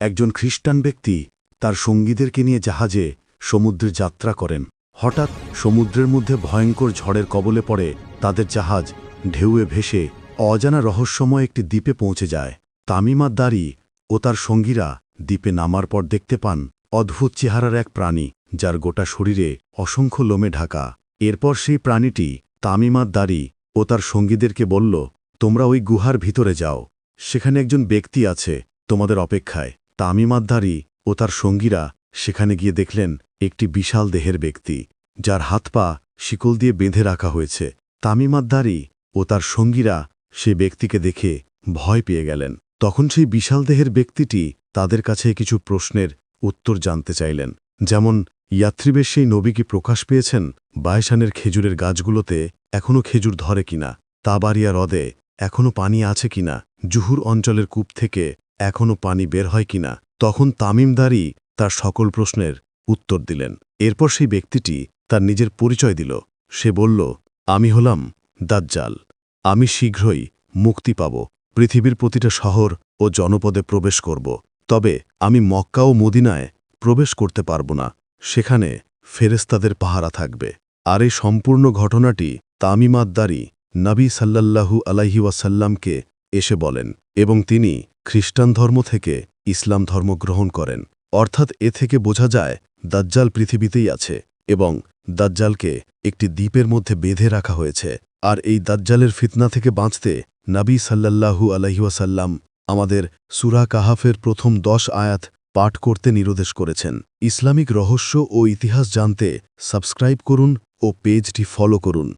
একজন খ্রিস্টান ব্যক্তি তার সঙ্গীদেরকে নিয়ে জাহাজে সমুদ্রে যাত্রা করেন। হঠাৎ সমুদ্রের মধ্যে ভয়ঙ্কর ঝড়ের কবলে পড়ে তাদের জাহাজ ঢেউয়ে ভেসে অজানা রহস্যময় একটি দ্বীপে পৌঁছে যায়। তামিমা দারি ও তার সঙ্গীরা দ্বীপে নামার পর দেখতে পান অদ্ভুত চেহারার এক প্রাণী, যার গোটা শরীরে অসংখ্য লোমে ঢাকা। এরপর সেই প্রাণীটি তামিমার দারি ও তার সঙ্গীদেরকে বলল, তোমরা ওই গুহার ভিতরে যাও। সেখানে একজন ব্যক্তি আছে তোমাদের অপেক্ষায়। তামিমাদ্দারি ও তার সঙ্গীরা সেখানে গিয়ে দেখলেন একটি বিশাল দেহের ব্যক্তি, যার হাত পা শিকল দিয়ে বেঁধে রাখা হয়েছে। তামিমাদ্দারি ও তার সঙ্গীরা সে ব্যক্তিকে দেখে ভয় পেয়ে গেলেন। তখন সেই বিশাল দেহের ব্যক্তিটি তাদের কাছে কিছু প্রশ্নের উত্তর জানতে চাইলেন, যেমন ইয়াত্রীবের সেই নবী কি প্রকাশ পেয়েছেন? বায়সানের খেজুরের গাছগুলোতে এখনও খেজুর ধরে কিনা? তাবারিয়া হ্রদে এখনও পানি আছে কিনা? জুহুর অঞ্চলের কূপ থেকে এখনও পানি বের হয় কিনা, তখন তামিমদারি তার সকল প্রশ্নের উত্তর দিলেন। এরপর সেই ব্যক্তিটি তার নিজের পরিচয় দিল। সে বলল, আমি হলাম দাজ্জাল। আমি শীঘ্রই মুক্তি পাব। পৃথিবীর প্রতিটা শহর ও জনপদে প্রবেশ করব। তবে আমি মক্কা ও মদিনায় প্রবেশ করতে পারব না। সেখানে ফেরেস্তাদের পাহারা থাকবে। আর এই সম্পূর্ণ ঘটনাটি তামিমাদ্দারি নবী সাল্লাল্লাহু আলাইহি ওয়াসাল্লামকে এসে বলেন এবং তিনি খ্রিস্টান ধর্ম থেকে ইসলাম ধর্ম গ্রহণ করেন। অর্থাৎ এ থেকে বোঝা যায়, দাজ্জাল পৃথিবীতেই আছে এবং দাজ্জালকে একটি দ্বীপের মধ্যে বেঁধে রাখা হয়েছে। আর এই দাজ্জালের ফিতনা থেকে বাঁচতে নবী সাল্লাল্লাহু আলহিউসাল্লাম আমাদের সুরা কাহাফের প্রথম দশ আয়াত পাঠ করতে নিরোদেশ করেছেন। ইসলামিক রহস্য ও ইতিহাস জানতে সাবস্ক্রাইব করুন ও পেজটি ফলো করুন।